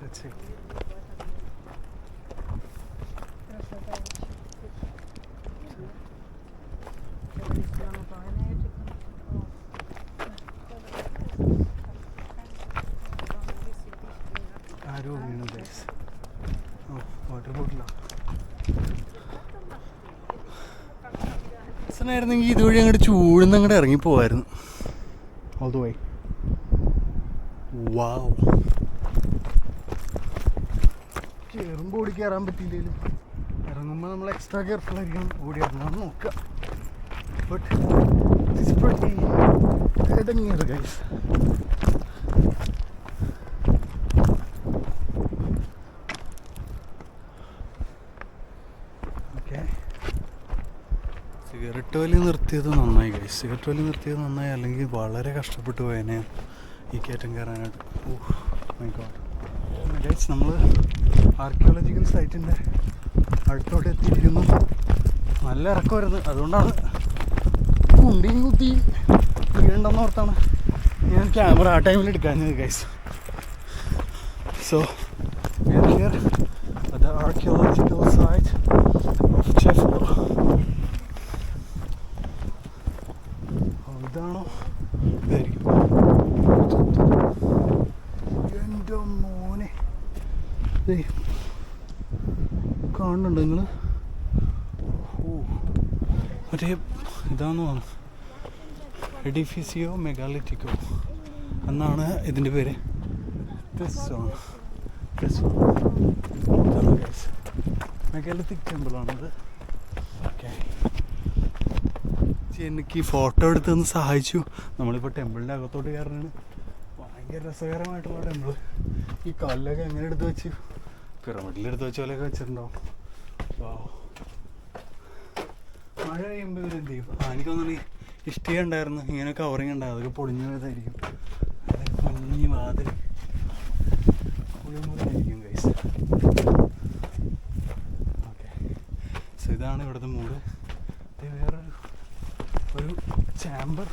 Let's see. ആരോ വീണു guys ഓ water ബോട്ടിലാ ആയിരുന്നെങ്കിൽ ഇതുവഴി അങ്ങോട്ട് ചൂടുന്ന് അങ്ങോട്ട് ഇറങ്ങി പോവായിരുന്നു ഓൾ ദ വേ വാവ് കയറുമ്പോൾ ഓടി കയറാൻ പറ്റിയില്ലെങ്കിലും ഇറങ്ങുമ്പോൾ നമ്മൾ എക്സ്ട്രാ കെയർഫുൾ ആയിരിക്കണം. ഓടി ഇറങ്ങാൻ നോക്കുക ബട്ട് ഇടങ്ങിയത് ഗൈസ് ഓക്കെ സിഗരറ്റ് വലി നിർത്തിയത് നന്നായി ഗൈസ് സിഗരറ്റ് വലി നിർത്തിയത് നന്നായി അല്ലെങ്കിൽ വളരെ കഷ്ടപ്പെട്ട് പോയതിനെ ഈ കയറ്റം കയറാനായിട്ട്. ഓ മൈ ഗോഡ് ഗൈസ് നമ്മൾ ആർക്കിയോളജിക്കൽ സൈറ്റിന്റെ അടുത്തോട്ട് എത്തിയിരിക്കുന്നു. നല്ല ഇറക്കമായിരുന്നു അതുകൊണ്ടാണ് കുണ്ടിയും കുത്തി വീണ്ടെന്ന് ഓർത്താണ് ഞാൻ ക്യാമറ ആ ടൈമിൽ എടുക്കാഞ്ഞത് guys so here the archaeological site of Chefalo. ഇതാണോ ഇതായിരിക്കും എന്റെ മോനെ ദേ, കാണുന്നുണ്ടോ നിങ്ങൾ ഓ മറ്റേ ഇതാന്ന് പറഞ്ഞു എഡിഫിസിയോ മെഗാലിറ്റിക്കോ? എന്നാണ് ഇതിന്റെ പേര്. മെഗാലിത്തിക് ടെമ്പിളാണിത് ഓക്കെ എനിക്ക് ഈ ഫോട്ടോ എടുത്ത് ഒന്ന് സഹായിച്ചു. നമ്മളിപ്പോൾ ടെമ്പിളിന്റെ അകത്തോട്ട് കയറാനാണ് ഭയങ്കര രസകരമായിട്ടുള്ള ടെമ്പിൾ ഈ കല്ലൊക്കെ എങ്ങനെ എടുത്ത് വെച്ചു? പിറമിഡിൽ എടുത്ത് വെച്ച പോലെയൊക്കെ വെച്ചിട്ടുണ്ടാവും. മഴ കഴിയുമ്പോൾ ഇവർ എന്ത് ചെയ്യും? ആ എനിക്ക് തോന്നുന്നു ഉണ്ടായിരുന്നു ഇങ്ങനെ കവറിങ് ഉണ്ടായിരുന്നു അതൊക്കെ പൊളിഞ്ഞു പോയതായിരിക്കും അതൊക്കെ കുഞ്ഞി വാതിൽ പൊളിയുമ്പോഴായിരിക്കും ഗൈസ് ഓക്കെ സോ ഇതാണ് ഇവിടുത്തെ മൂട് വേറെ ഒരു ചാമ്പർ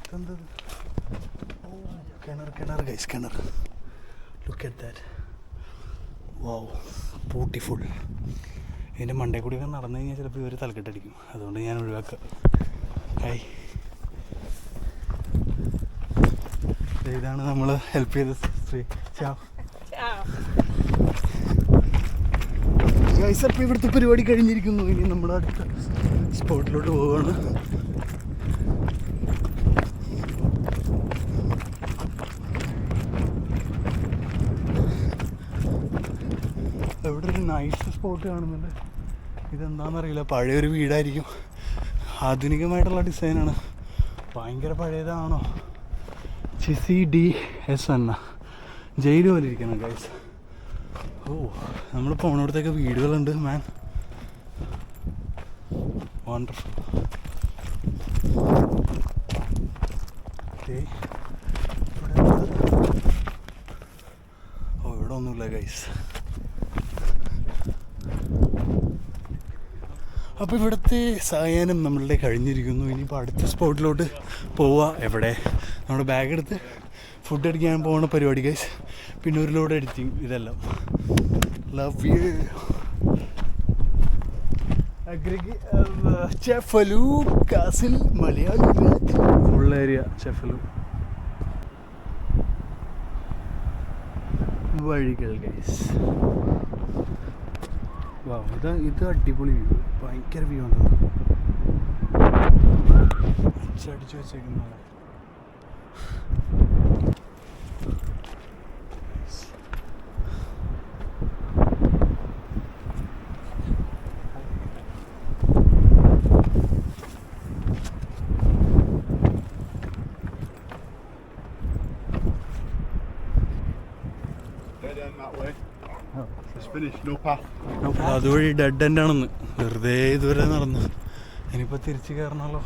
ഇതെന്തത് ഓ കിണർ കിണർ ഗൈസ് കിണർ. ലുക്ക് ദാറ്റ് വാവ് ബ്യൂട്ടിഫുൾ ഇതിന്റെ മണ്ടേ കൂടിയൊക്കെ നടന്നു കഴിഞ്ഞാൽ ചിലപ്പോൾ ഇവർ തലക്കെട്ടടിക്കും. അതുകൊണ്ട് ഞാൻ ഒഴിവാക്കുക ഹായ് ഇതാണ് നമ്മൾ ഹെൽപ്പ് ചെയ്ത സ്ത്രീ ഗൈസ് ഇവിടുത്തെ പരിപാടി കഴിഞ്ഞിരിക്കുന്നു. ഇനി നമ്മൾ അടുത്ത സ്പോട്ടിലോട്ട് പോവുകയാണ് ഇവിടെ ഒരു നൈസ് സ്പോട്ട് കാണുന്നുണ്ട്. ഇതെന്താണെന്നറിയില്ല പഴയൊരു വീടായിരിക്കും. ആധുനികമായിട്ടുള്ള ഡിസൈനാണ്. ഭയങ്കര പഴയതാണോ? ചിസി ഡി എസ് എന്ന. ജയിൽ പോലെ ഇരിക്കണം ഗൈസ് ഓ നമ്മൾ പോണയിടത്തൊക്കെ വീടുകളുണ്ട് മാൻ വണ്ടർഫുൾ? ഓ ഇവിടെ ഒന്നുമില്ല ഗൈസ് അപ്പോൾ ഇവിടുത്തെ സായാഹ്നം നമ്മളുടെ കഴിഞ്ഞിരിക്കുന്നു. ഇനിയിപ്പോൾ അടുത്ത സ്പോട്ടിലോട്ട് പോവുക എവിടെ? നമ്മുടെ ബാഗ് എടുത്ത് ഫുഡ് അടിക്കാൻ പോകുന്ന പരിപാടി ഗൈസ് പിന്നെ ഒരു ലോഡ് എഡിറ്റിംഗ് ഇതെല്ലാം. Love you Cefalu castle Malayali full area Cefalu വഴികൾ ഗൈസ് വാ ഇത് ഇത് അടിപൊളി വ്യൂ ഭയങ്കര വ്യൂ ഉണ്ട് അടിച്ചു വെച്ചേക്കുന്ന പോലെ. Head in that way. Oh. It's finished, no path. അതുവഴി ഡെഡ് എൻഡ് ആണെന്ന്. വെറുതെ ഇതുവരെ നടന്നു. ഇനിയിപ്പോൾ തിരിച്ചു കയറണമല്ലോ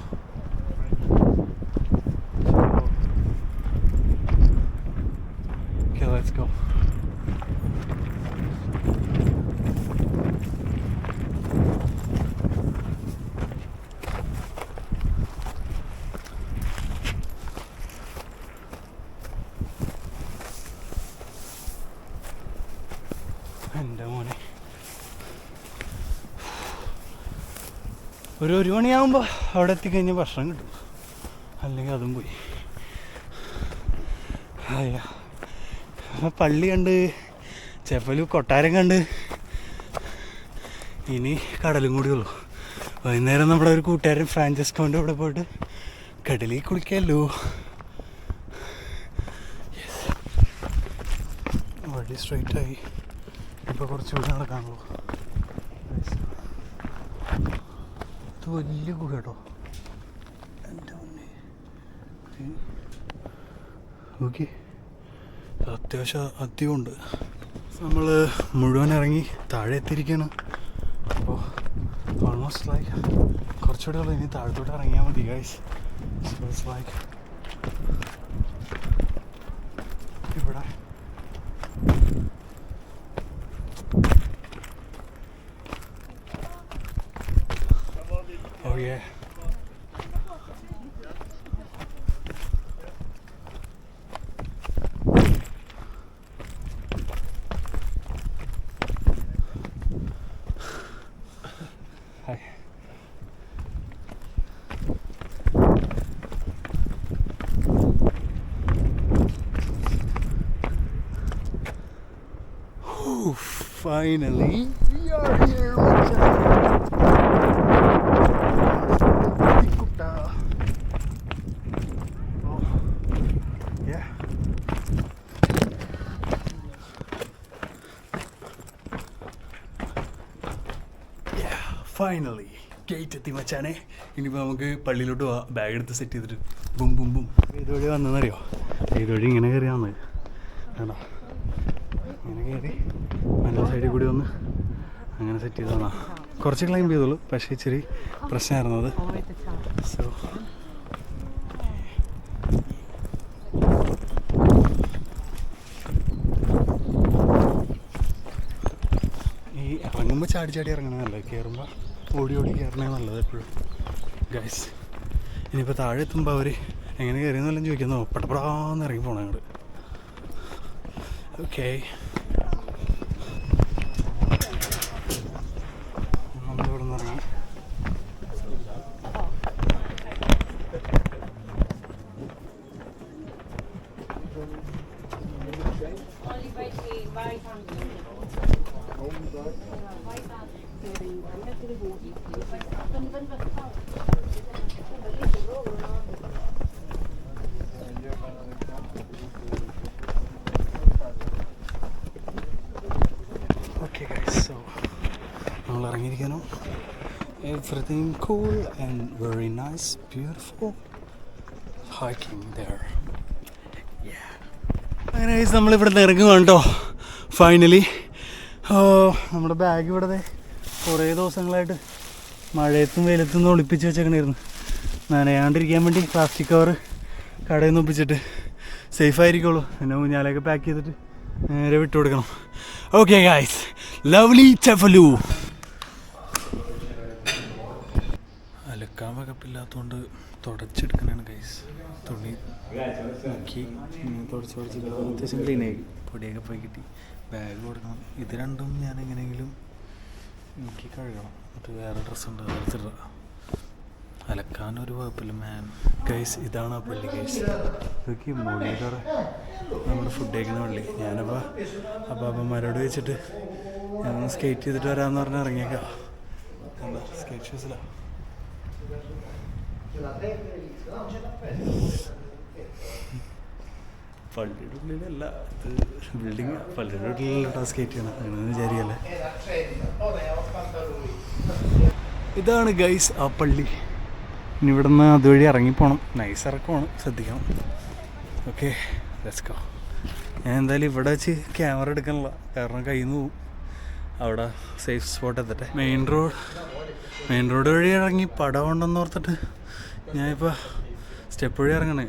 എന്റെ മോനെ. ഒരു ഒരു മണിയാകുമ്പോൾ അവിടെ എത്തിക്കഴിഞ്ഞാൽ ഭക്ഷണം കിട്ടും. അല്ലെങ്കിൽ അതും പോയി. അയ്യാ. പള്ളി കണ്ട് ചെപ്പലു കൊട്ടാരം കണ്ട് ഇനി കടലും കൂടി ഉള്ളു. വൈകുന്നേരം നമ്മുടെ ഒരു കൂട്ടുകാരൻ ഫ്രാഞ്ചസ്കോന്റെ അവിടെ പോയിട്ട് കടലിൽ കുളിക്കാമല്ലോ വഴി സ്ട്രൈറ്റ് ആയി. ഇപ്പോൾ കുറച്ചുകൂടി നടക്കാനുള്ളൂ ഇത് വലിയ ഗുഹ കേട്ടോ എന്റെ മുന്നേ ഓക്കെ അത്യാവശ്യം അധികമുണ്ട്. നമ്മൾ മുഴുവൻ ഇറങ്ങി താഴെ എത്തിയിരിക്കുകയാണ് അപ്പോൾ ഓൾമോസ്റ്റ് ലൈക്ക് കുറച്ചുകൂടെ ഉള്ളു. ഇനി താഴത്തോട്ട് ഇറങ്ങിയാൽ മതി ഗൈസ് ലൈക്ക് ഇവിടെ Oh yeah. Hi. Whew, finally, we are here, Kuta. Oh, yeah. Finally gate എത്തി മച്ചാനെ. ഇനിയിപ്പോൾ നമുക്ക് പള്ളിയിലോട്ട് പോവാം. ബാഗ് എടുത്ത് സെറ്റ് ചെയ്തിട്ട്. Boom boom boom. ഏത് വഴി വന്നതെന്നറിയോ? ഏത് വഴി ഇങ്ങനെ കയറിയാന്ന് വന്നത് വേണ്ട ഇങ്ങനെ കയറി മറ്റേ സൈഡിൽ കൂടി ഒന്ന് അങ്ങനെ സെറ്റ് ചെയ്ത് തന്നാ കുറച്ച് ക്ലൈം ചെയ്തോളൂ. പക്ഷേ ഇച്ചിരി പ്രശ്നമായിരുന്നു അത്. സോ ഈ ഇറങ്ങുമ്പോൾ ചാടി ചാടി ഇറങ്ങണമെന്നല്ല കയറുമ്പോൾ ഓടി ഓടി കയറണേ നല്ലത് എപ്പോഴും. ഗൈസ് ഇനിയിപ്പോൾ താഴെ എത്തുമ്പോൾ അവർ എങ്ങനെ കയറിയെന്നെല്ലാം ചോദിക്കുന്നു പെട്ടപ്പെടാന്ന് ഇറങ്ങി പോകണം അങ്ങോട്ട് ഓക്കെ നമ്മളിവിടെ നിന്ന് ഇറങ്ങി ഓക്കെ ഗൈസ് സോ നമ്മൾ ഇറങ്ങിയിരിക്കുന്നു everything cool and very nice beautiful hiking there അങ്ങനെ ഗൈസ് നമ്മളിവിടെ നിന്ന് ഇറങ്ങുകയാണ് കേട്ടോ ഫൈനലി ഓ നമ്മുടെ ബാഗ് ഇവിടെ കുറേ ദിവസങ്ങളായിട്ട് മഴയത്തും വെയിലത്തും ഒളിപ്പിച്ച് വെച്ചേക്കണായിരുന്നു. നനയാണ്ടിരിക്കാൻ വേണ്ടി പ്ലാസ്റ്റിക് കവർ കടയിൽ നിന്ന് ഒപ്പിച്ചിട്ട് സേഫ് ആയിരിക്കുള്ളൂ. പിന്നെ ഊഞ്ഞാലൊക്കെ പാക്ക് ചെയ്തിട്ട് നേരെ വിട്ടു കൊടുക്കണം. ഓക്കെ ഗായ്സ് ലവ്ലി ചെഫലു അലക്കാൻ വകപ്പില്ലാത്തതുകൊണ്ട് തുടച്ചെടുക്കണാണ് ഗൈസ് തുണി ഇങ്ങനെ തുടച്ച് തുടച്ച് അത്യാവശ്യം ക്ലീൻ ആയി. പൊടിയൊക്കെ പോയി കിട്ടി. ബാഗ് കൊടുക്കണം. ഇത് രണ്ടും ഞാൻ എങ്ങനെയെങ്കിലും എനിക്ക് കഴുകണം. എന്നിട്ട് വേറെ ഡ്രസ്സ് ഉണ്ട് അലക്കാൻ ഒരു കുഴപ്പമില്ല മാൻ ഗൈസ് ഇതാണ് ആ പള്ളി ഗൈസ് ഇതൊക്കെ മുകളിലേക്കാറ് നമ്മുടെ ഫുഡ് കഴിക്കുന്ന പള്ളി. ഞാനപ്പോൾ അപ്പാപ്പന്മാരോട് വെച്ചിട്ട് ഞാൻ സ്കേറ്റ് ചെയ്തിട്ട് വരാമെന്ന് പറഞ്ഞ് ഇറങ്ങിയേക്കാം. എന്താ സ്കേറ്റ് ഷൂസിലാണ് പള്ളിയുടെ ഉള്ളിലല്ല ഇത് ബിൽഡിങ് പള്ളിയുടെ ഉള്ളിലുള്ള ടാസ്ക് ചെയ്യണം അങ്ങനെ വിചാരിക്കല്ലേ. ഇതാണ് ഗൈസ് ആ പള്ളി. ഇനി ഇവിടെ നിന്ന് അതുവഴി ഇറങ്ങിപ്പോണം. നൈസ് ഇറക്കമാണ് ശ്രദ്ധിക്കണം. ഓക്കെ ലെറ്റ്സ് ഞാൻ എന്തായാലും ഇവിടെ വെച്ച് ക്യാമറ എടുക്കാനുള്ള കാരണം കയ്യിൽ നിന്ന് പോവും. അവിടെ സേഫ് സ്പോട്ട് എത്തട്ടെ. മെയിൻ റോഡ് മെയിൻ റോഡ് വഴി ഇറങ്ങി പടം ഉണ്ടെന്ന് ഓർത്തിട്ട് ഞാനിപ്പോൾ സ്റ്റെപ്പ് വഴി ഇറങ്ങണേ.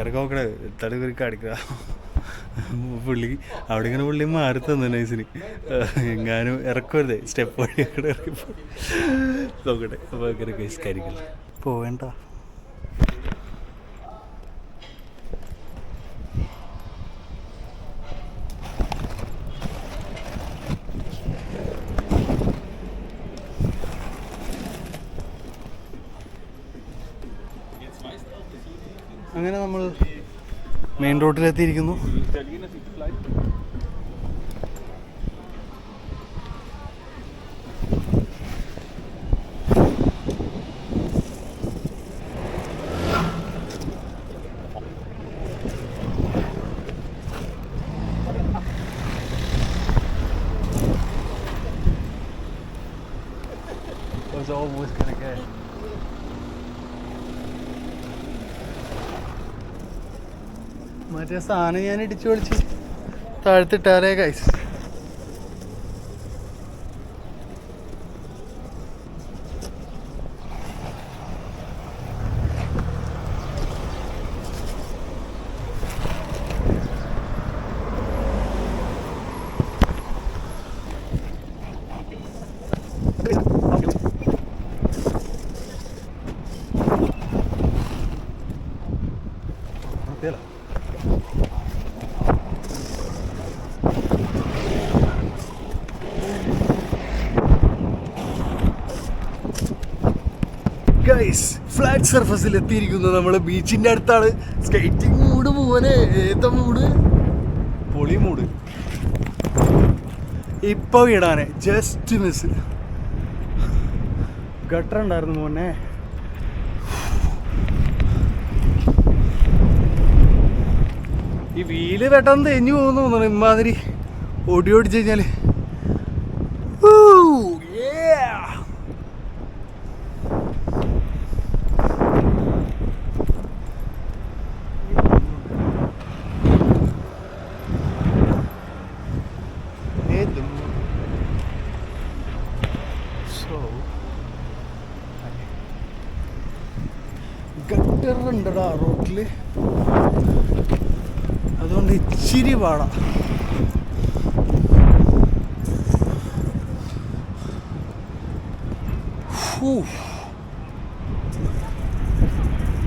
ആൾക്കാരൊക്കെ നോക്കണേ എടുത്താൽ കയറി കാണിക്കുക പുള്ളി അവിടെ ഇങ്ങനെ പുള്ളി മാറി തന്നു നൈസിന്. എങ്ങാനും ഇറക്കരുത് സ്റ്റെപ്പ് വഴി ഇറക്കി നോക്കട്ടെ. അപ്പോൾ അങ്ങനെ കേസ് കരിക്കില്ല പോവേണ്ട. അങ്ങനെ നമ്മൾ മെയിൻ റോഡിലെത്തിയിരിക്കുന്നു സാധനം ഞാൻ ഇടിച്ചു പൊളിച്ച്. താഴ്ത്തിട്ടാലേ കൈസ് ഗൈസ് ഫ്ലാറ്റ് സർഫസിൽ എത്തിയിരിക്കുന്നു നമ്മൾ ബീച്ചിന്റെ അടുത്താണ്. സ്കേറ്റിംഗ് മൂഡ് പോലെ ഏത്ത മൂഡ് പൊളി മൂഡ് ഇപ്പൊ വീടാനെ. ജസ്റ്റ് മിസ് ഗട്ടർ ഉണ്ടായിരുന്നു മോനെ. ഈ വീൽ പെട്ടെന്ന് തെഞ്ഞു പോകുന്നു തോന്നുന്നു. ഇമാതിരി ഓടി ഓടിച്ചു കഴിഞ്ഞാൽ Woo! Yeah! Rhythm. So, gutter ഉണ്ടടാ റോട്ടിൽ അതുകൊണ്ട് ഇച്ചിരി പാടാ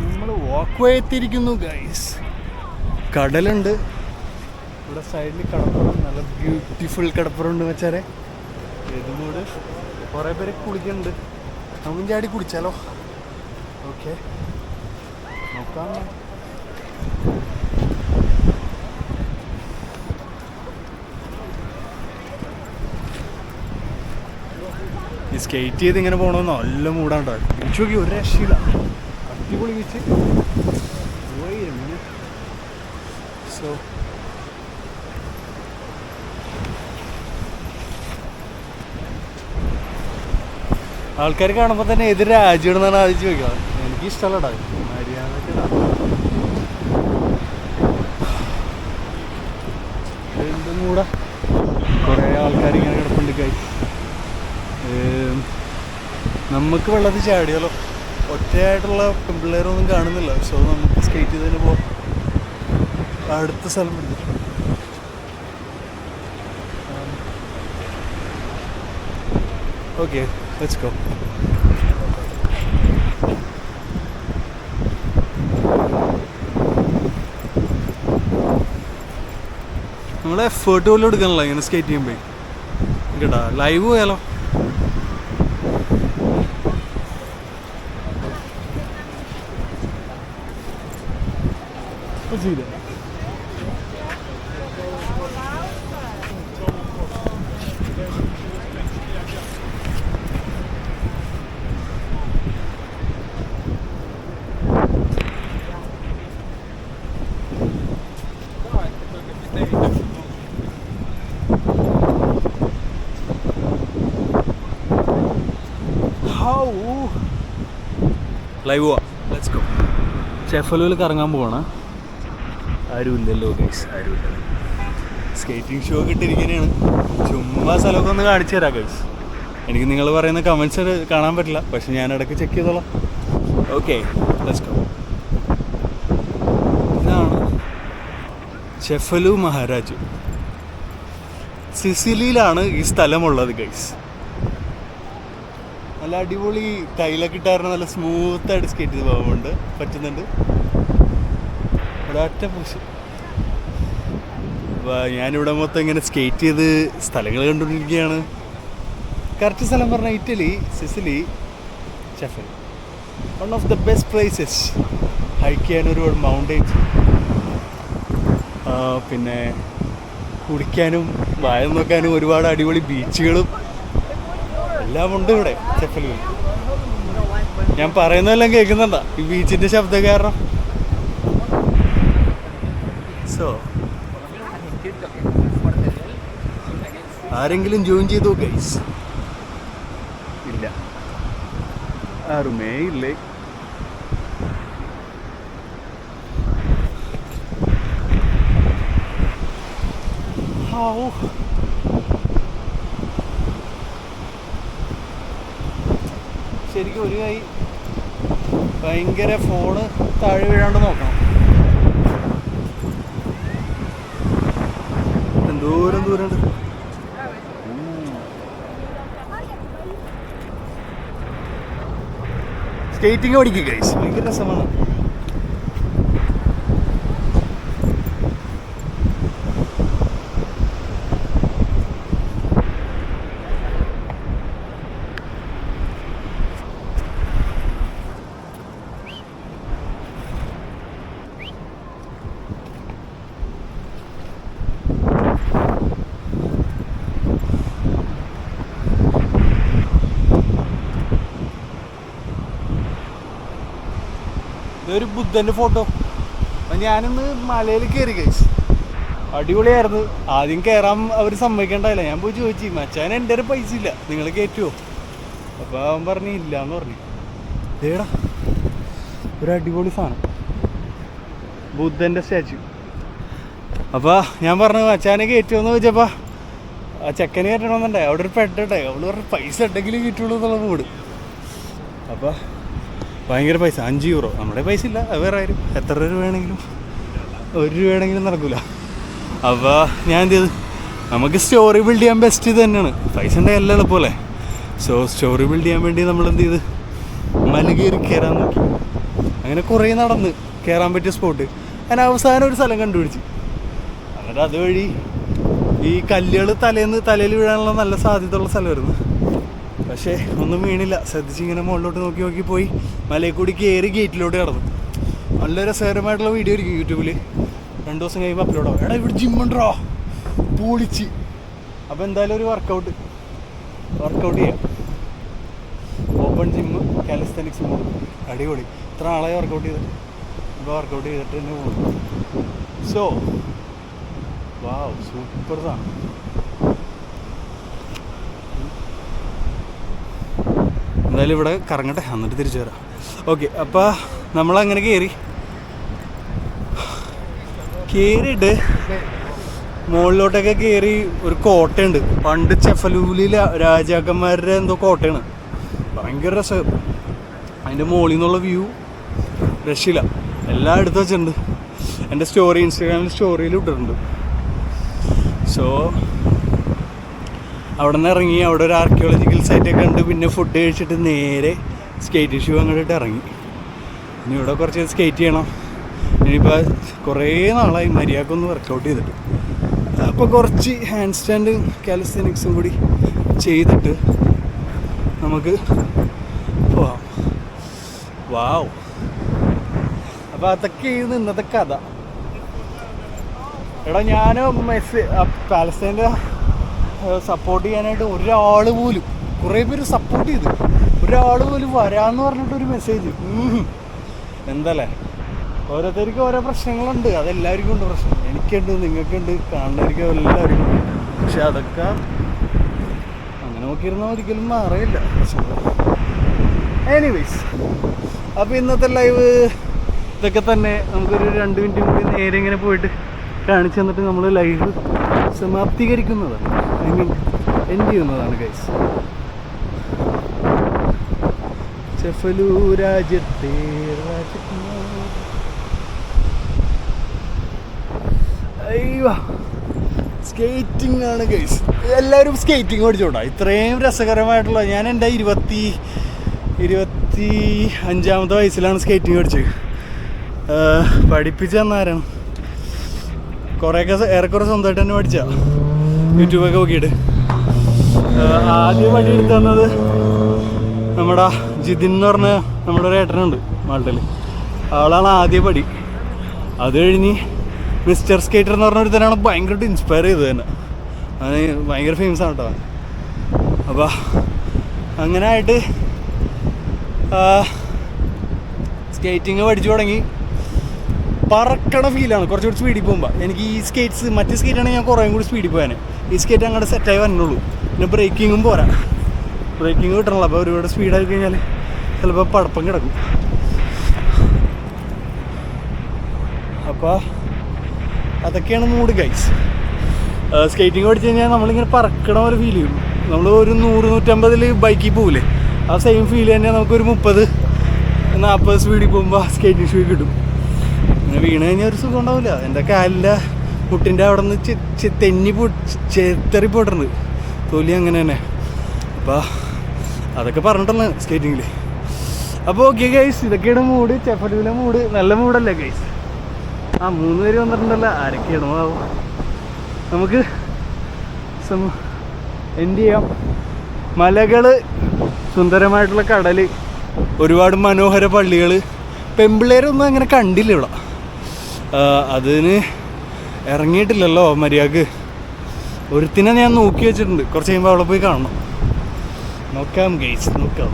നമ്മൾ വാക്ക് വേ എത്തിയിരിക്കുന്നു ഗൈസ് കടലുണ്ട്. ഇവിടെ സൈഡിൽ കടപ്പുറം നല്ല ബ്യൂട്ടിഫുൾ കടപ്പുറമുണ്ട് വെച്ചാരെ ഇതുമൂട് കുറേ പേര് കുളിക്കുന്നുണ്ട്. നമുക്കും ചാടി കുടിച്ചാലോ ഓക്കെ നോക്കാം. ഈ സ്കേറ്റ് ചെയ്ത് ഇങ്ങനെ പോകണമെന്ന് നല്ല മൂടാണ്ടോ ഒരു രക്ഷയില്ല. അടിപൊളി minute. സോ ആൾക്കാർ കാണുമ്പോൾ തന്നെ ഏത് രാജ്യമാണെന്നാണ് ആദ്യം ചോദിക്കുക. എനിക്ക് ഇഷ്ടമല്ലടാ. മര്യാദക്കെടാ എന്തും കൂടെ കുറേ ആൾക്കാർ ഇങ്ങനെ കിടപ്പുണ്ട് കൈ നമുക്ക് വെള്ളത്തിൽ ചാടിയാലോ? ഒറ്റയായിട്ടുള്ള പെൺപിള്ളേരൊന്നും കാണുന്നില്ല. സോ നമുക്ക് സ്കേറ്റ് ചെയ്തതിന് പോ അടുത്ത സ്ഥലം പിടിച്ചു ഓക്കെ ലെറ്റ്സ് ഗോ നമ്മൾ എഫേർട്ട് പോലും എടുക്കണല്ലോ ഇങ്ങനെ സ്കേറ്റ് ചെയ്യുമ്പോൾ കേട്ടാ ലൈവ് പോയാലോ? ചെയ്തേ. ലൈവ് പോവാം ലെറ്റ്സ് ഗോ ചെഫലുവിൽ കറങ്ങാൻ പോവാണ്. ആരുമില്ലല്ലോ ഗൈസ് ആരുമില്ല. സ്കേറ്റിംഗ് ഷോ ഇട്ടിരിക്കുന്നതാണ് ചുമ്മാ സ്ഥലമൊക്കെ ഒന്ന് കാണിച്ചു തരാം ഗൈസ് എനിക്ക് നിങ്ങൾ പറയുന്ന കമൻസ് കാണാൻ പറ്റില്ല. പക്ഷെ ഞാൻ ഇടയ്ക്ക് ചെക്ക് ചെയ്തോളാം. ഓക്കെ ലെറ്റ്സ് ഗോ ഇതാണ് ചെഫലു മഹാരാജു. സിസിലിയിലാണ് ഈ സ്ഥലമുള്ളത് ഗൈസ് നല്ല അടിപൊളി കയ്യിലൊക്കെ ഇട്ടായിരുന്നു നല്ല സ്മൂത്തായിട്ട് സ്കേറ്റ് ചെയ്ത് പോകുന്നുണ്ട് പറ്റുന്നുണ്ട്. ഒരൊറ്റ പുഷ് ഞാനിവിടെ മൊത്തം ഇങ്ങനെ സ്കേറ്റ് ചെയ്ത് സ്ഥലങ്ങൾ കണ്ടുകൊണ്ടിരിക്കുകയാണ് കറക്റ്റ് സ്ഥലം പറഞ്ഞാൽ Italy Sicily Cefalu. One of the best places hike ചെയ്യാൻ ഒരുപാട് മൗണ്ടെയ്ൻസ് പിന്നെ കുടിക്കാനും വായ നോക്കാനും ഒരുപാട് അടിപൊളി ബീച്ചുകളും എല്ലാം ഉണ്ട് ഇവിടെ ചെഫലിൽ. ഞാൻ പറയുന്നതെല്ലാം കേൾക്കുന്നുണ്ടാ. ഈ ബീച്ചിന്റെ ശബ്ദം കാരണം സോ ആരെങ്കിലും ജോയിൻ ചെയ്തോ ഗൈസ് ഇല്ല. ആരുമേ? ഇല്ലേ? ശരിക്കും ഒരു കൈ ഭയങ്കര ഫോണ് താഴെ വീഴാണ്ട് നോക്കണം. സ്കേറ്റിംഗ് പഠിക്കുക ഭയങ്കര രസമാണ്. ഇതൊരു ബുദ്ധന്റെ ഫോട്ടോ ഞാനിന്ന് മലയിൽ കയറി കഴിച്ചു അടിപൊളിയായിരുന്നു. ആദ്യം കയറാൻ അവർ സമ്മതിക്കണ്ടായില്ല. ഞാൻ പോയി ചോദിച്ചു മച്ചാൻ എന്റെ ഒരു പൈസ ഇല്ല. നിങ്ങൾ കയറ്റുമോ അപ്പോൾ അവൻ പറഞ്ഞു ഇല്ല എന്ന് പറഞ്ഞു. ദേടാ ഒരു അടിപൊളി സാധനം. ബുദ്ധന്റെ സ്റ്റാച്ചു അപ്പോൾ ഞാൻ പറഞ്ഞു മച്ചാനെ കയറ്റുമെന്ന് ചോദിച്ചപ്പോൾ ആ ചെക്കനെ കയറ്റണമെന്നുണ്ടായി അവിടെ ഒരു പെട്ടെ അവൾ പറഞ്ഞു പൈസ ഉണ്ടെങ്കിലും കിട്ടുള്ളൂ എന്നുള്ള മൂട് അപ്പോൾ ഭയങ്കര പൈസ. അഞ്ച് യൂറോ നമ്മുടെ പൈസ ഇല്ല. വേറെ ആരും എത്ര രൂപ വേണമെങ്കിലും ഒരു രൂപ വേണമെങ്കിലും നടക്കില്ല അപ്പോൾ ഞാൻ എന്ത് ചെയ്തു? നമുക്ക് സ്റ്റോറി ബിൽഡ് ചെയ്യാൻ ബെസ്റ്റ് ഇത് തന്നെയാണ്. പൈസ ഉണ്ടെങ്കിൽ എല്ലാം എളുപ്പമല്ലേ? സോ സ്റ്റോറി ബിൽഡ് ചെയ്യാൻ വേണ്ടി നമ്മൾ എന്ത് ചെയ്ത്? മല കയറി കയറാൻ നോക്കി. അങ്ങനെ കുറേ നടന്ന് കയറാൻ പറ്റിയ സ്പോട്ട് ഞാൻ അവസാനം ഒരു സ്ഥലം കണ്ടുപിടിച്ചു. എന്നിട്ട് അതുവഴി ഈ കല്ലുകൾ തലേന്ന് തലയിൽ വീഴാനുള്ള നല്ല സാധ്യതയുള്ള സ്ഥലമായിരുന്നു. പക്ഷേ ഒന്നും വീണില്ല. ശ്രദ്ധിച്ച് ഇങ്ങനെ മുകളിലോട്ട് നോക്കി നോക്കി പോയി. മലയിൽ കൂടി കയറി ഗേറ്റിലോട്ട് കടന്നു. നല്ല രസകരമായിട്ടുള്ള വീഡിയോ ആയിരിക്കും യൂട്യൂബിൽ രണ്ട് ദിവസം കഴിയുമ്പോൾ അപ്ലോഡ് ആവും. എടാ ഇവിടെ ജിമ്മുണ്ടോ പൊളിച്ച്. അപ്പോൾ എന്തായാലും ഒരു വർക്കൗട്ട് വർക്കൗട്ട് ചെയ്യാം. ഓപ്പൺ ജിമ്മ് കാലിസ്തനിക്സ് പോകും അടിപൊളി. ഇത്ര ആളായി വർക്കൗട്ട് ചെയ്ത്. ഇപ്പോൾ വർക്കൗട്ട് ചെയ്തിട്ട് തന്നെ പോകും സോ വാവ് സൂപ്പർ സാധനം. എന്തായാലും ഇവിടെ കറങ്ങട്ടെ എന്നിട്ട് തിരിച്ചു വരാം. ഓക്കെ അപ്പോൾ നമ്മളങ്ങനെ കയറി കയറിയിട്ട് മുകളിലോട്ടൊക്കെ കയറി ഒരു കോട്ടയുണ്ട്. പണ്ട് ചെഫലൂലിലെ രാജാക്കന്മാരുടെ എന്തോ കോട്ടയാണ്. ഭയങ്കര രസം. അതിന്റെ മുകളിൽ നിന്നുള്ള വ്യൂ രക്ഷയില്ല. എല്ലാം എടുത്ത് വെച്ചിട്ടുണ്ട്. എന്റെ സ്റ്റോറി ഇൻസ്റ്റാഗ്രാമിൽ സ്റ്റോറിയിൽ ഇട്ടിട്ടുണ്ട്. സോ അവിടെ നിന്ന് ഇറങ്ങി അവിടെ ഒരു ആർക്കിയോളജിക്കൽ സൈറ്റൊക്കെ ഉണ്ട് പിന്നെ ഫുഡ് കഴിച്ചിട്ട് നേരെ സ്കേറ്റ് ഷൂ അങ്ങോട്ട് ഇറങ്ങി. ഇനി ഇവിടെ കുറച്ച് സ്കേറ്റ് ചെയ്യണം. ഇനിയിപ്പോൾ കുറേ നാളായി മര്യാദക്കൊന്ന് വർക്കൗട്ട് ചെയ്തിട്ട്. അപ്പോൾ കുറച്ച് ഹാൻഡ് സ്റ്റാൻഡ് കാലിസ്തനിക്സും കൂടി ചെയ്തിട്ട് നമുക്ക് പോവാം. വാവ് അപ്പോൾ ചെയ്ത് ഇന്നത്തെ കഥ. എടാ ഞാൻ മെസ്സി പാലസ്തീന്റെ സപ്പോർട്ട് ചെയ്യാനായിട്ട് ഒരാൾ പോലും കുറേ പേര് സപ്പോർട്ട് ചെയ്തു ഒരാൾ പോലും വരാമെന്ന് പറഞ്ഞിട്ട് ഒരു മെസ്സേജ് എന്തല്ലേ? ഓരോരുത്തർക്കും ഓരോ പ്രശ്നങ്ങളുണ്ട്. അതെല്ലാവർക്കും ഉണ്ട് പ്രശ്നം. എനിക്കുണ്ട് നിങ്ങൾക്കുണ്ട് കാണുന്നവർക്കും എല്ലാവർക്കും ഉണ്ട്. പക്ഷെ അതൊക്കെ അങ്ങനെ നോക്കിയിരുന്നാൽ ഒരിക്കലും മാറിയില്ല. എനിവേസ് അപ്പോൾ ഇന്നത്തെ ലൈവ് ഇതൊക്കെ തന്നെ നമുക്കൊരു രണ്ട് മിനിറ്റ് കൂടി നേരെ ഇങ്ങനെ പോയിട്ട് കാണിച്ചു തന്നിട്ട് നമ്മൾ ലൈവ് സമാപ്തീകരിക്കുന്നതാണ് ഐ മീൻ എൻഡ് ചെയ്യുന്നതാണ് ഗൈസ് അയ്യോ സ്കേറ്റിംഗ് ആണ് ഗൈസ് എല്ലാവരും സ്കേറ്റിംഗ് ഓടിച്ചോട്ടാ ഇത്രയും രസകരമായിട്ടുള്ള ഞാൻ എന്റെ ഇരുപത്തി ഇരുപത്തി അഞ്ചാമത്തെ വയസ്സിലാണ് സ്കേറ്റിംഗ് ഓടിച്ചത് പഠിപ്പിച്ചു തന്നാരാണ് കുറേയൊക്കെ ഏറെക്കുറെ സ്വന്തമായിട്ട് തന്നെ പഠിച്ച. യൂട്യൂബൊക്കെ നോക്കിയിട്ട്. ആദ്യം വഴി എടുത്തു തന്നത് നമ്മുടെ ജിതിൻ എന്ന് പറഞ്ഞ നമ്മുടെ ഒരു ഏട്ടനുണ്ട് മാൾട്ടയിൽ അവളാണ് ആദ്യ പടി. അത് കഴിഞ്ഞ് മിസ്റ്റർ സ്കേറ്റർ എന്ന് പറഞ്ഞ ഒരുത്തനാണ് ഭയങ്കരമായിട്ട് ഇൻസ്പയർ ചെയ്തത് തന്നെ അവന് ഭയങ്കര ഫേമസ് ആണ് കേട്ടോ അപ്പോൾ അങ്ങനെ ആയിട്ട് സ്കേറ്റിങ് പഠിച്ചു തുടങ്ങി. പറക്കണ ഫീലാണ് കുറച്ചുകൂടി സ്പീഡിൽ പോകുമ്പോൾ എനിക്ക് ഈ സ്കേറ്റ്സ് മറ്റ് സ്കേറ്റ് ആണെങ്കിൽ ഞാൻ കുറേ കൂടി സ്പീഡിൽ പോകാൻ ഈ സ്കേറ്റ് അങ്ങോട്ട് സെറ്റായി വരണുള്ളൂ. പിന്നെ ബ്രേക്കിങ്ങും പോരാ. ബ്രേക്കിംഗ് കിട്ടണല്ലോ. അപ്പോൾ ഒരുപാട് സ്പീഡായി കഴിഞ്ഞാൽ ചിലപ്പോൾ പടപ്പം കിടക്കും. അപ്പോൾ അതൊക്കെയാണ് മൂഡ് ഗൈസ് സ്കേറ്റിംഗ് പഠിച്ചു കഴിഞ്ഞാൽ നമ്മളിങ്ങനെ പറക്കണ ഒരു ഫീൽ ചെയ്യും. നമ്മൾ ഒരു നൂറ് നൂറ്റമ്പതിൽ ബൈക്കിൽ പോകില്ലേ ആ സെയിം ഫീൽ തന്നെ നമുക്കൊരു മുപ്പത് നാൽപ്പത് സ്പീഡിൽ പോകുമ്പോൾ സ്കേറ്റിംഗ് ഷൂ കിട്ടും. പിന്നെ വീണ് കഴിഞ്ഞാൽ ഒരു സുഖം ഉണ്ടാവില്ല എന്റെ കാലില്ല മുട്ടിന്റെ അവിടെ നിന്ന് തെന്നി പോ ചെത്തറി പോയിട്ടുണ്ട്. തൊലി അങ്ങനെ തന്നെ. അപ്പോൾ അതൊക്കെ പറഞ്ഞിട്ടുള്ള സ്കേറ്റിങ്ങിൽ അപ്പോൾ ഓക്കെ ഗൈസ് ഇതൊക്കെയാണ് മൂഡ് ചെപ്പലൂല മൂഡ് നല്ല മൂഡല്ലേ ഗൈസ് ആ മൂന്ന് പേര് വന്നിട്ടുണ്ടല്ലോ. ആരൊക്കെയാണോ ആവും? നമുക്ക് എന്ത് ചെയ്യാം? മലകൾ സുന്ദരമായിട്ടുള്ള കടൽ ഒരുപാട് മനോഹര പള്ളികൾ പെമ്പിള്ളേരൊന്നും അങ്ങനെ കണ്ടില്ല ഇവിടെ. അതിന് ഇറങ്ങിയിട്ടില്ലല്ലോ മര്യാദയ്ക്ക്. ഒരുത്തിനെ ഞാൻ നോക്കി വെച്ചിട്ടുണ്ട്. കുറച്ച് കഴിയുമ്പോൾ അവിടെ പോയി കാണണം. നോക്കാം ഗൈസ് നോക്കാം.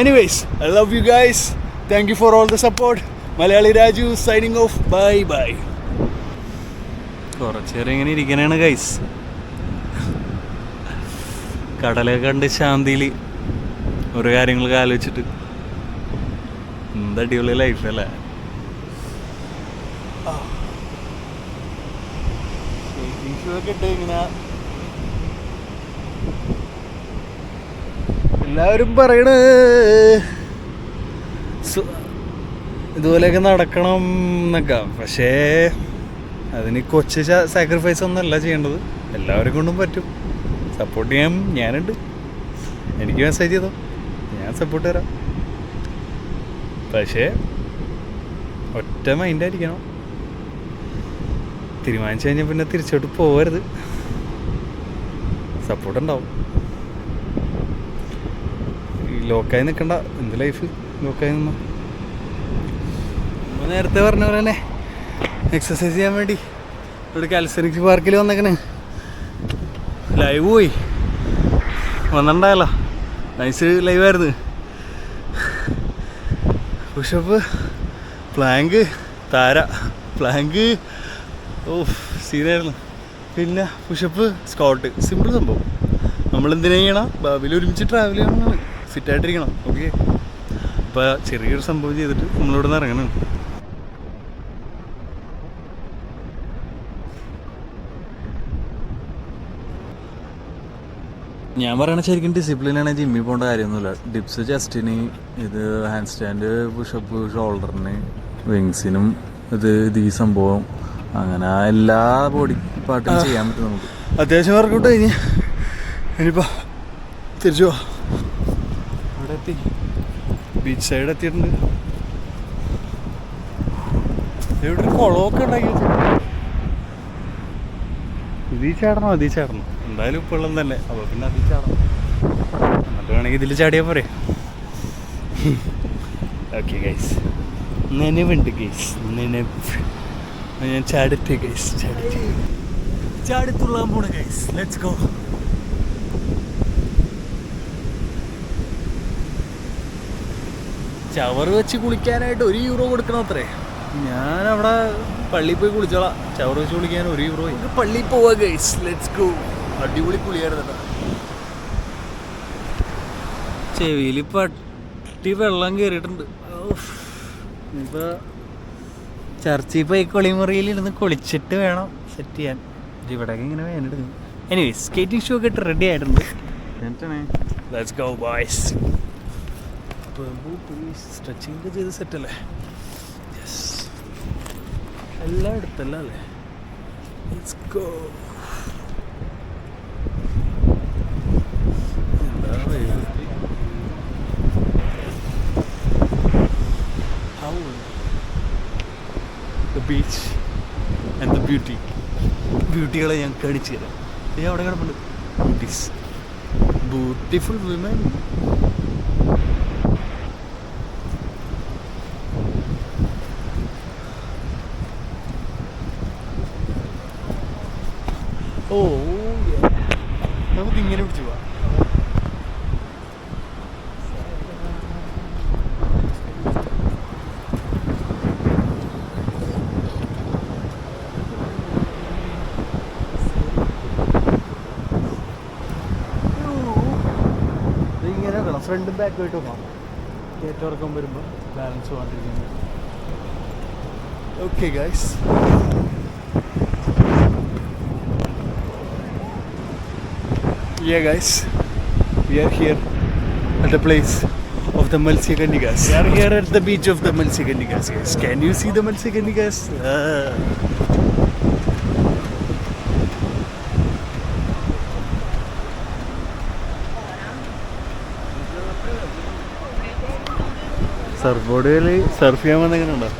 Anyways I love you guys thank you for all the support Malayali Raju signing off bye bye കുറച്ച് നേരം ഇങ്ങനെ ഇരിക്കണേണ് ഗൈസ് കടലൊക്കെ കണ്ട് ശാന്തിയിൽ ഓരോ കാര്യങ്ങളൊക്കെ ആലോചിച്ചിട്ട്. എന്ത് അടിപൊളി ലൈഫ് അല്ലേ? ഇങ്ങനെ എല്ലാവരും പറയണ്. ഇതുപോലെയൊക്കെ നടക്കണം എന്നൊക്കെ. പക്ഷേ അതിന് കൊച്ചു സാക്രിഫൈസ് ഒന്നല്ല ചെയ്യേണ്ടത്. എല്ലാവരും കൊണ്ടും പറ്റും. സപ്പോർട്ട് ചെയ്യാൻ ഞാനുണ്ട്. എനിക്ക് മെസ്സേജ് ചെയ്തോ? ഞാൻ സപ്പോർട്ട് തരാം. പക്ഷേ ഒറ്റ മൈൻഡായിരിക്കണം തീരുമാനിച്ചു കഴിഞ്ഞാൽ പിന്നെ തിരിച്ചോട്ട് പോകരുത് സപ്പോർട്ട് ഉണ്ടാവും. ലോക്കായി നിൽക്കണ്ട എന്ത് ലൈഫ് ലോക്കായി നിന്നു? നേരത്തെ പറഞ്ഞ പോലെ തന്നെ എക്സസൈസ് ചെയ്യാൻ വേണ്ടി ഇവിടെ കാൽസനിക്സ് പാർക്കിൽ വന്നേക്കണ്. ലൈവ് പോയി. വന്നിട്ടുണ്ടായല്ലോ. നൈസ് ലൈവായിരുന്നു പുഷപ്പ് പ്ലാങ്ക് താര. പ്ലാങ്ക് ഓ സീനായിരുന്നു. പിന്നെ പുഷപ്പ് സ്കോട്ട് സിമ്പിൾ സംഭവം. നമ്മൾ എന്തിനാ ചെയ്യണം? ഭാവിയിൽ ഒരുമിച്ച് ട്രാവൽ ചെയ്യണം ഫിറ്റായിട്ടിരിക്കണം ഓക്കെ അപ്പോൾ ചെറിയൊരു സംഭവം ചെയ്തിട്ട് നമ്മളിവിടെ നിന്ന് ഇറങ്ങണം. ഞാൻ പറയണ ശരിക്കും ഡിസിപ്ലിനാണ് ജിമ്മിൽ പോകേണ്ട കാര്യമൊന്നുമില്ല. ഡിപ്സ് ചെസ്റ്റിന് ഇത് ഹാൻഡ് സ്റ്റാൻഡ് പുഷപ്പ് ഷോൾഡറിന് വിങ്സിനും ഇത് ഇത് ഈ സംഭവം അങ്ങനെ എല്ലാ ബോഡി പാട്ടും ചെയ്യാൻ പറ്റും നമുക്ക്. അത്യാവശ്യം വർക്കൗട്ട് ഇനി. ഇനിയിപ്പോൾ തിരിച്ചു പോവാ അവിടെ എത്തി. ബീച്ച് സൈഡ് എത്തിയിട്ടുണ്ട്. ഇവിടെ ഒരു കുളമൊക്കെ ഉണ്ടാക്കി ഇതിൽ ചാടണോ? അതിൽ ചാടണം? എന്തായാലും ഇപ്പോഴും തന്നെ. അപ്പോൾ പിന്നെ അതിൽ ചേടണം. എന്നിട്ട് വേണമെങ്കിൽ ഇതിൽ ചാടിയാൽ പോരെ. ഓക്കെ ഗൈസ് നനവുണ്ട് ഗൈസ് നനവ്. ഞാൻ ചാടിട്ട് ഗൈസ് ചാടട്ടെ. ചാടിത്തുള്ളാൻ പോണ ഗൈസ് ലെറ്റ്സ് ഗോ ചവർ വെച്ച് കുളിക്കാനായിട്ട് ഒരു യൂറോ കൊടുക്കണം അത്രേ ഞാൻ അവിടെ പള്ളിയിൽ പോയി കുളിച്ചോളാം. ചവർ വെച്ച് കുളിക്കാൻ ഒരു യൂറോ പള്ളിയിൽ പോവാ ഗൈസ് ലെറ്റ്സ് ഗോ അടിപൊളി കുളിയായിരുന്നു ചെവിയിൽ പട്ടി വെള്ളം കയറിയിട്ടുണ്ട് ഇപ്പൊ ചർച്ചിൽ പോയി കുളിമുറിയിൽ ഇരുന്ന് കുളിച്ചിട്ട് വേണം സെറ്റ് ചെയ്യാൻ. ഇവിടെയൊക്കെ ഇങ്ങനെ വേനെടുക്കും എനിവേ സ്കേറ്റിംഗ് ഷൂ ഒക്കെ ഇട്ട് റെഡി ആയിട്ടുണ്ട്. ലെറ്റ്സ് ഗോ ബോയ്സ് സ്ട്രെച്ചിങ് ചെയ്ത് സെറ്റ് അല്ലേ? യെസ് എല്ലാം എടുത്തല്ലേ? അല്ലേ let's go beach and the beauty ബ്യൂട്ടികളെ ഞാൻ കടിച്ചു തരാം. ഞാൻ അവിടെ കിടപ്പുണ്ട്. ബ്യൂട്ടീസ് ബ്യൂട്ടിഫുൾ വിമൻ ഓ നമുക്ക് ഇങ്ങനെ പിടിച്ചു പോവാം. ഫ്രണ്ടും ബാക്കും ആയിട്ട് പോകാം കയറ്റിറക്കം വരുമ്പോൾ balance പോകാണ്ടിരിക്കുന്നത് okay guys Yeah, guys, we are here at the place of the Malsikandigas. We are here at the beach of the Malsikandigas, guys. Can you see the Malsikandigas? Ah. Surf ബോർഡുകളിൽ surf ചെയ്യാൻ വന്നെങ്ങനെ ഉണ്ടോ